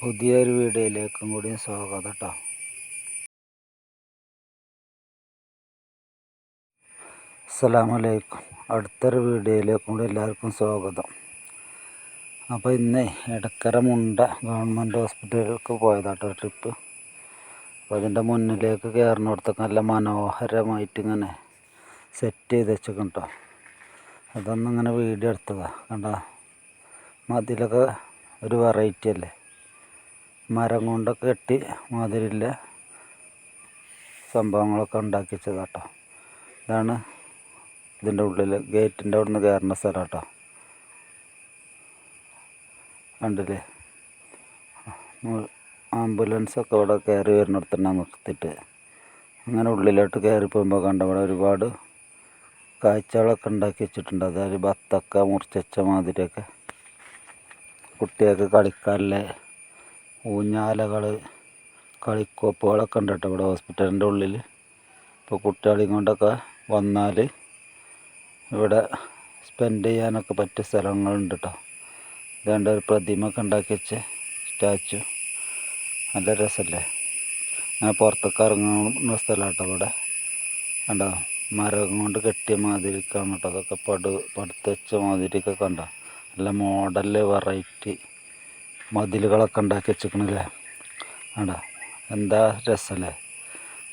പുതിയൊരു വീഡിയോയിലേക്കും കൂടി സ്വാഗതം കേട്ടോ അസ്സലാമലൈക്കും. അടുത്തൊരു വീഡിയോയിലേക്കും കൂടി എല്ലാവർക്കും സ്വാഗതം. അപ്പോൾ ഇന്ന് എടക്കര മുണ്ട ഗവൺമെന്റ് ഹോസ്പിറ്റലിലേക്ക് പോയതാട്ടോ ട്രിപ്പ്. അപ്പോൾ അതിന്റെ മുന്നിലേക്ക് കയറുന്നിടത്തൊക്കെ നല്ല മനോഹരമായിട്ട് ഇങ്ങനെ സെറ്റ് ചെയ്ത് വെച്ചേക്കും കേട്ടോ അതൊന്നും വീഡിയോ എടുത്തതാണ് കണ്ടോ? മതിലൊക്കെ ഒരു വെറൈറ്റി അല്ലേ? മരം കൊണ്ടൊക്കെ കെട്ടി മാതിരില്ല സംഭവങ്ങളൊക്കെ ഉണ്ടാക്കി വെച്ചതാട്ടോ ഇതാണ് ഇതിന്റെ ഉള്ളിൽ ഗേറ്റിന്റെ അവിടെ നിന്ന് കയറുന്ന സ്ഥലം കേട്ടോ. കണ്ടില്ലേ? ആംബുലൻസൊക്കെ ഇവിടെ കയറി വരുന്നിടത്തന്നെ നിർത്തിയിട്ട്. അങ്ങനെ ഉള്ളിലോട്ട് കയറി പോകുമ്പോൾ കണ്ട ഇവിടെ ഒരുപാട് കാഴ്ചകളൊക്കെ ഉണ്ടാക്കി വെച്ചിട്ടുണ്ട്. അതായത് ബത്തക്ക മുറിച്ചച്ച മാതിരിയൊക്കെ കുട്ടികൾക്ക് കളിക്കാനുള്ള ഊഞ്ഞാലകൾ കളിക്കോപ്പുകളൊക്കെ ഉണ്ട് കേട്ടോ ഇവിടെ ഹോസ്പിറ്റലിന്റെ ഉള്ളിൽ ഇപ്പോൾ കുട്ടികളെയും കൊണ്ടൊക്കെ വന്നാൽ ഇവിടെ സ്പെൻഡ് ചെയ്യാനൊക്കെ പറ്റിയ സ്ഥലങ്ങളുണ്ട് കേട്ടോ ഇതാണ്ട് ഒരു പ്രതിമ ഒക്കെ ഉണ്ടാക്കി വെച്ച് സ്റ്റാച്ചു. നല്ല രസമല്ലേ ഞാൻ പുറത്തൊക്കെ ഇറങ്ങുന്ന സ്ഥലമാണ് കേട്ടോ ഇവിടെ. കണ്ടോ? മരം കൊണ്ട് കെട്ടിയ മാതിരിക്കാണ് കേട്ടോ. അതൊക്കെ പടു പടുത്ത് വെച്ച മാതിരിയൊക്കെ കണ്ടോ? നല്ല മോഡൽ വെറൈറ്റി മതിലുകളൊക്കെ ഉണ്ടാക്കി വെച്ചിരിക്കണല്ലേ? കണ്ടോ എന്താ രസമല്ലേ?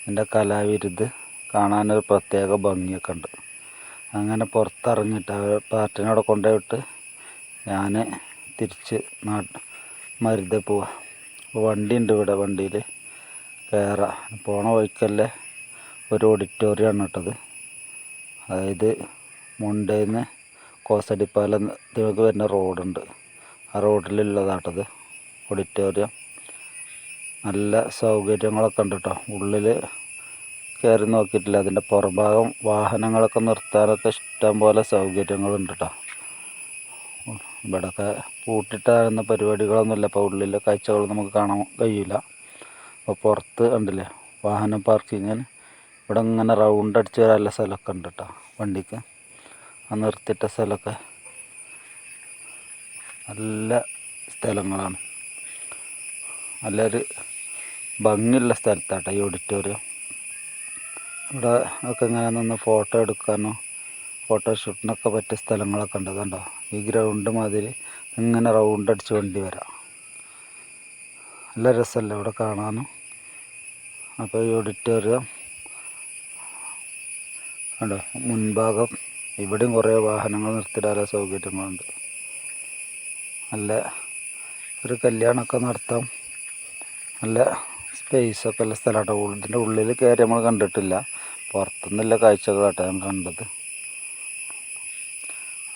എന്റെ കലാവിരുത് കാണാനൊരു പ്രത്യേക ഭംഗിയൊക്കെ ഉണ്ട്. അങ്ങനെ പുറത്തിറങ്ങിയിട്ട് പാർട്ടിനോടെ കൊണ്ടുപോയിട്ട് ഞാൻ തിരിച്ച് നാട്ട് മരുതെ പോവാ. വണ്ടി ഉണ്ട് ഇവിടെ വണ്ടിയിൽ. കയറാം പോണ വഴിക്കല്ലേ ഒരു ഓഡിറ്റോറിയമാണ് കേട്ടത്. അതായത് മുണ്ടേന്ന് കോസടിപ്പാലത്തിലേക്ക് വരുന്ന റോഡുണ്ട്. റോഡിലുള്ളതാട്ടത്. ഓഡിറ്റോറിയം. നല്ല സൗകര്യങ്ങളൊക്കെ ഉണ്ട് കേട്ടോ ഉള്ളിൽ കയറി നോക്കിയിട്ടില്ല. അതിന്റെ പുറഭാഗം വാഹനങ്ങളൊക്കെ നിർത്താനൊക്കെ ഇഷ്ടം പോലെ സൗകര്യങ്ങളുണ്ട് കേട്ടോ ഇവിടെയൊക്കെ പൂട്ടിട്ടാകുന്ന പരിപാടികളൊന്നുമില്ല. അപ്പോൾ ഉള്ളിലെ കാഴ്ചകൾ നമുക്ക് കാണാൻ കഴിയില്ല. അപ്പോൾ പുറത്ത് കണ്ടില്ലേ? വാഹനം പാർക്കിങ്ങിന് ഇവിടെ ഇങ്ങനെ റൗണ്ട് അടിച്ച് വരാനുള്ള സ്ഥലമൊക്കെ ഉണ്ട് കേട്ടോ വണ്ടിക്ക്. ആ നിർത്തിയിട്ട സ്ഥലമൊക്കെ. നല്ല സ്ഥലങ്ങളാണ്. നല്ലൊരു ഭംഗിയുള്ള സ്ഥലത്താട്ടോ ഈ ഓഡിറ്റോറിയം ഇവിടെ ഒക്കെ ഇങ്ങനെ നിന്ന് ഫോട്ടോ എടുക്കാനോ ഫോട്ടോഷൂട്ടിനൊക്കെ പറ്റിയ സ്ഥലങ്ങളൊക്കെ ഉണ്ട്. കണ്ടോ? ഈ ഗ്രൗണ്ട് മാതിരി ഇങ്ങനെ റൗണ്ട് അടിച്ച് വണ്ടി വരാം. നല്ല രസമല്ലേ ഇവിടെ കാണാനും? അപ്പോൾ ഈ ഓഡിറ്റോറിയം കണ്ടോ? മുൻഭാഗം ഇവിടെയും കുറേ വാഹനങ്ങൾ നിർത്തിയിടാനുള്ള സൗകര്യങ്ങളുണ്ട്. നല്ല ഒരു കല്യാണമൊക്കെ നടത്താം. നല്ല സ്പേസൊക്കെ ഉള്ള സ്ഥലമാട്ടോ. ഇതിന്റെ ഉള്ളിൽ കയറി നമ്മൾ കണ്ടിട്ടില്ല. പുറത്തുനിന്നുള്ള കാഴ്ചകളാട്ടോ ഞാൻ കണ്ടത്.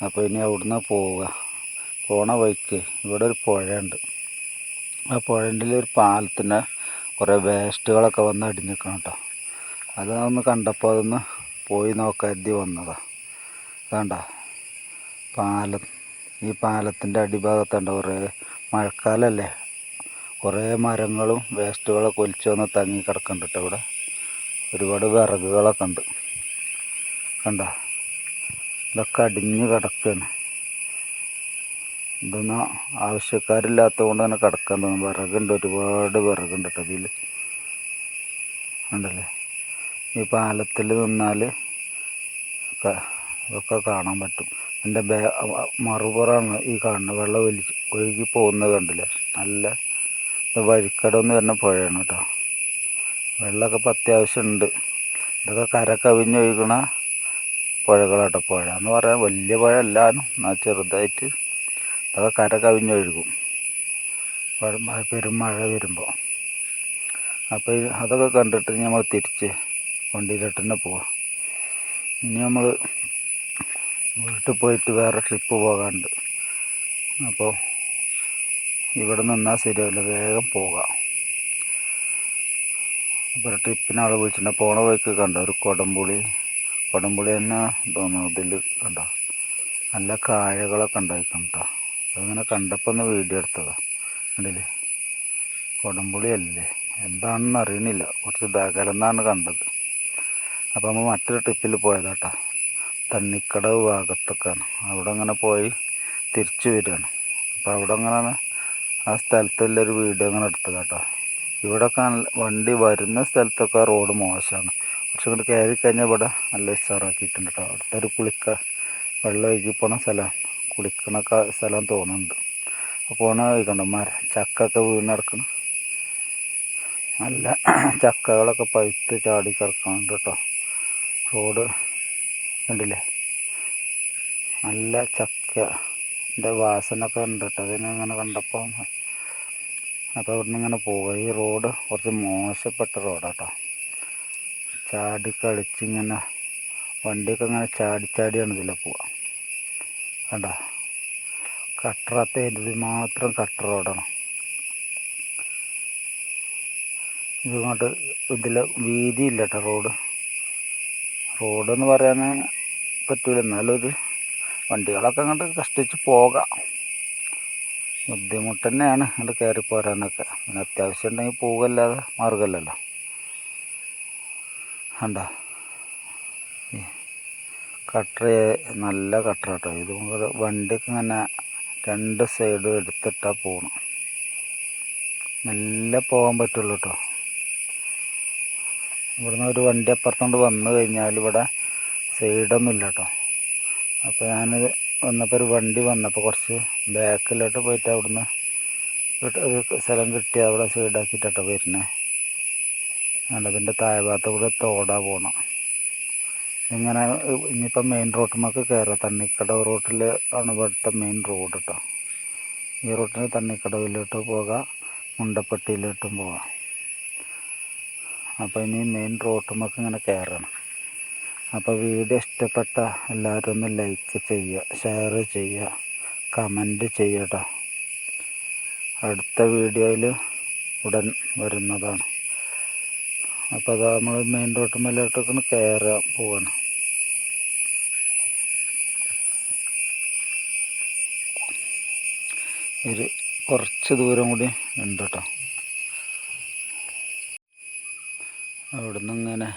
അപ്പോൾ ഇനി അവിടുന്ന് പോവുക. പോണ വഴിക്ക് ഇവിടെ ഒരു പുഴയുണ്ട്. ആ പുഴന്റെ ഒരു പാലത്തിന് കുറേ വേസ്റ്റുകളൊക്കെ വന്ന് അടിഞ്ഞിരിക്കണം കേട്ടോ അതൊന്ന് കണ്ടപ്പോൾ അതൊന്ന് പോയി നോക്കരുതി വന്നതാണ് വേണ്ട പാലം. ഈ പാലത്തിന്റെ അടിഭാഗത്തുണ്ട് കുറേ മഴക്കാലമല്ലേ കുറേ മരങ്ങളും വേസ്റ്റുകളൊക്കെ ഒലിച്ച് വന്ന് തങ്ങി കിടക്കുന്നുണ്ട് ഇവിടെ. ഒരുപാട് വിറകുകളൊക്കെ ഉണ്ട്. കണ്ട? ഇതൊക്കെ അടിഞ്ഞ് കിടക്കുകയാണ് ഇതൊന്നും ആവശ്യക്കാരില്ലാത്തത് കൊണ്ട് തന്നെ കിടക്കാൻ തോന്നും. വിറകുണ്ട് ഒരുപാട് വിറകുണ്ട് കേട്ടോ ഇതിൽ ഉണ്ടല്ലേ ഈ പാലത്തിൽ നിന്നാൽ ഇതൊക്കെ കാണാൻ പറ്റും. എന്റെ ബേ മറുപുറമാണ് ഈ കാണുന്നത് വെള്ളം ഒലിച്ച് ഒഴുകി പോകുന്നത് കണ്ടില്ലേ? നല്ല വഴിക്കടന്ന് വരുന്ന പുഴയാണ് കേട്ടോ. വെള്ളമൊക്കെ ഇപ്പം അത്യാവശ്യമുണ്ട്. ഇതൊക്കെ കര കവിഞ്ഞൊഴുകണ പുഴകളാട്ടോ പുഴ എന്ന് പറയാൻ വലിയ പുഴ എല്ലാവരും എന്നാൽ ചെറുതായിട്ട് ഇതൊക്കെ കര കവിഞ്ഞൊഴുകും പെരുമഴ വരുമ്പോൾ. അപ്പോൾ അതൊക്കെ കണ്ടിട്ട് നമ്മൾ തിരിച്ച് വണ്ടിയിലോട്ട് തന്നെ പോവാം. ഇനി നമ്മൾ വീട്ടിൽ പോയിട്ട് വേറെ ട്രിപ്പ് പോകാനുണ്ട്. അപ്പോൾ ഇവിടെ നിന്നാൽ ശരിയാവില്ല വേഗം പോകാം. അപ്പോൾ ട്രിപ്പിന് ആൾ വിളിച്ചിട്ടുണ്ട്. പോണ വഴിക്ക് കണ്ടോ? ഒരു കൊടംപുളി. കൊടംപുളി തന്നെ തോന്നുന്നു ഇതിൽ കണ്ടോ? നല്ല കായകളൊക്കെ ഉണ്ടായിക്കണ്ടോ അതിങ്ങനെ കണ്ടപ്പോൾ ഒന്ന് വീഡിയോ എടുത്തതാണ് കണ്ടില്ലേ? കൊടംപുളി അല്ലേ? എന്താണെന്ന് അറിയണില്ല. കുറച്ച് ദകലെന്നാണ് കണ്ടത്. അപ്പോൾ നമ്മൾ മറ്റൊരു ട്രിപ്പിൽ പോയതാട്ടോ തണ്ണിക്കടവ് ഭാഗത്തൊക്കെയാണ്. അവിടെ അങ്ങനെ പോയി തിരിച്ചു വരികയാണ്. അപ്പോൾ അവിടെ അങ്ങനെ ആ സ്ഥലത്തുള്ളൊരു വീഡിയോ അങ്ങനെ എടുത്തത് കേട്ടോ. ഇവിടെയൊക്കെ വണ്ടി വരുന്ന സ്ഥലത്തൊക്കെ റോഡ് മോശമാണ്. പക്ഷെ ഇവിടെ കയറി കഴിഞ്ഞാൽ ഇവിടെ നല്ല ഉഷാറാക്കിയിട്ടുണ്ട് കേട്ടോ. അടുത്തൊരു കുളിക്ക വെള്ളം ഒഴുകി പോണ സ്ഥലം കുളിക്കണൊക്കെ സ്ഥലം തോന്നുന്നുണ്ട്. അപ്പോൾ പോണ മര ചക്കൊക്കെ വീണ് കിടക്കണം. നല്ല ചക്കകളൊക്കെ പഴുത്ത് ചാടി കിടക്കുന്നുണ്ട് കേട്ടോ. റോഡ് കണ്ടില്ലേ? നല്ല ചക്ക. ചക്കന്റെ വാസനൊക്കെ ഉണ്ട് കേട്ടോ അതിനിങ്ങനെ കണ്ടപ്പോൾ അപ്പോൾ ഇവിടുന്ന് ഇങ്ങനെ പോവുക ഈ റോഡ് കുറച്ച് മോശപ്പെട്ട റോഡാട്ടോ. ചാടി കളിച്ചിങ്ങനെ വണ്ടിയൊക്കെ ഇങ്ങനെ ചാടി ചാടിയാണ് ഇതിലെ പോവുക കണ്ടോ? കട്ടറാത്ത ഇത് മാത്രം കട്ടർ റോഡാണ്. ഇതുകൊണ്ട് ഇതിൽ വീതിയില്ല കേട്ടോ റോഡ്. റോഡെന്ന് പറയാൻ പറ്റൂല. എന്നാലും ഒരു വണ്ടികളൊക്കെ അങ്ങോട്ട് കഷ്ടിച്ച് പോകാം. ബുദ്ധിമുട്ട് തന്നെയാണ് അങ്ങോട്ട് കയറി പോരാനൊക്കെ. പിന്നെ അത്യാവശ്യം ഉണ്ടെങ്കിൽ പോകല്ലാതെ മാർഗമല്ലല്ലോ കണ്ടോ? കട്ടർ നല്ല കട്ടർ കേട്ടോ ഇത് വണ്ടിക്ക് ഇങ്ങനെ രണ്ട് സൈഡും എടുത്തിട്ടാ പോകണം നല്ല പോകാൻ പറ്റുള്ളൂ കേട്ടോ ഇവിടുന്ന് ഒരു വണ്ടി അപ്പുറത്തോണ്ട് വന്നു കഴിഞ്ഞാൽ ഇവിടെ സൈഡൊന്നും ഇല്ല കേട്ടോ അപ്പോൾ ഞാനത് വന്നപ്പോൾ ഒരു വണ്ടി വന്നപ്പോൾ കുറച്ച് ബാക്കിലോട്ട് പോയിട്ട് അവിടുന്ന് ഒരു- സ്ഥലം കിട്ടി അവിടെ സൈഡാക്കിയിട്ടോ വരുന്നത് അതിന്റെ താഴെ ഭാഗത്ത് കൂടെ തോടാ പോകണം ഇങ്ങനെ ഇനിയിപ്പോൾ മെയിൻ റോട്ടുമ്മക്ക് കയറാം തണ്ണിക്കടവ് റോട്ടിൽ ആണ് ഇവിടുത്തെ മെയിൻ റോഡ് കേട്ടോ ഈ റൂട്ടിന് തണ്ണിക്കടവിലോട്ട് പോകാം മുണ്ടപ്പട്ടിയിലോട്ടും പോകാം. അപ്പോൾ ഇനി മെയിൻ റോട്ടുമ്മക്ക് ഇങ്ങനെ കയറണം അപ്പോൾ വീഡിയോ ഇഷ്ടപ്പെട്ട എല്ലാവരും ഒന്ന് ലൈക്ക് ചെയ്യുക ഷെയർ ചെയ്യുക കമന്റ് ചെയ്യട്ടോ. അടുത്ത വീഡിയോയിൽ ഉടൻ വരുന്നതാണ്. അപ്പോൾ അത് നമ്മൾ മെയിൻ റോഡ് മേലോട്ടൊക്കെ കയറാൻ പോവാണ്. ഒരു കുറച്ച് ദൂരം കൂടി ഉണ്ട് കേട്ടോ അവിടുന്ന് ഇങ്ങനെ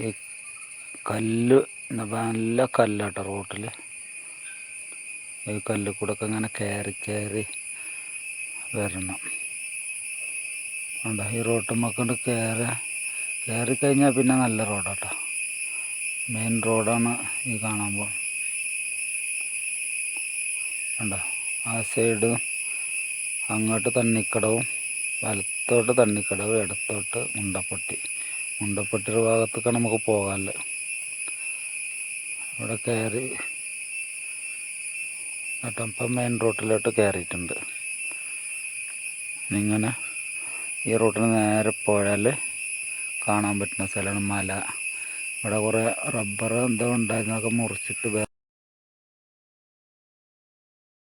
ഈ കല്ല് നല്ല കല്ലാട്ടോ റോട്ടിൽ ഈ കല്ല് കൂടെ ഒക്കെ ഇങ്ങനെ കയറി കയറി വരണം. ഉണ്ട് ഈ റോട്ടുമ്മക്കൊണ്ട് കയറി കയറി കഴിഞ്ഞാൽ പിന്നെ നല്ല റോഡാട്ടോ. മെയിൻ റോഡാണ് ഈ കാണുമ്പോൾ ഉണ്ടോ ആ സൈഡ് അങ്ങോട്ട് തണ്ണിക്കടവും വലത്തോട്ട് തണ്ണിക്കടവ് ഇടത്തോട്ട് മുണ്ടപ്പട്ടി. മുണ്ടപ്പട്ടിയുടെ ഭാഗത്തൊക്കെ നമുക്ക് പോകാമല്ലോ ഇവിടെ കയറി കേട്ടോ ഇപ്പം മെയിൻ റോട്ടിലോട്ട് കയറിയിട്ടുണ്ട്. ഇങ്ങനെ ഈ റൂട്ടിന് നേരെ പോയാൽ കാണാൻ പറ്റുന്ന സ്ഥലമാണ് മല. ഇവിടെ കുറേ റബ്ബർ എന്തോ ഉണ്ടായിരുന്നൊക്കെ മുറിച്ചിട്ട്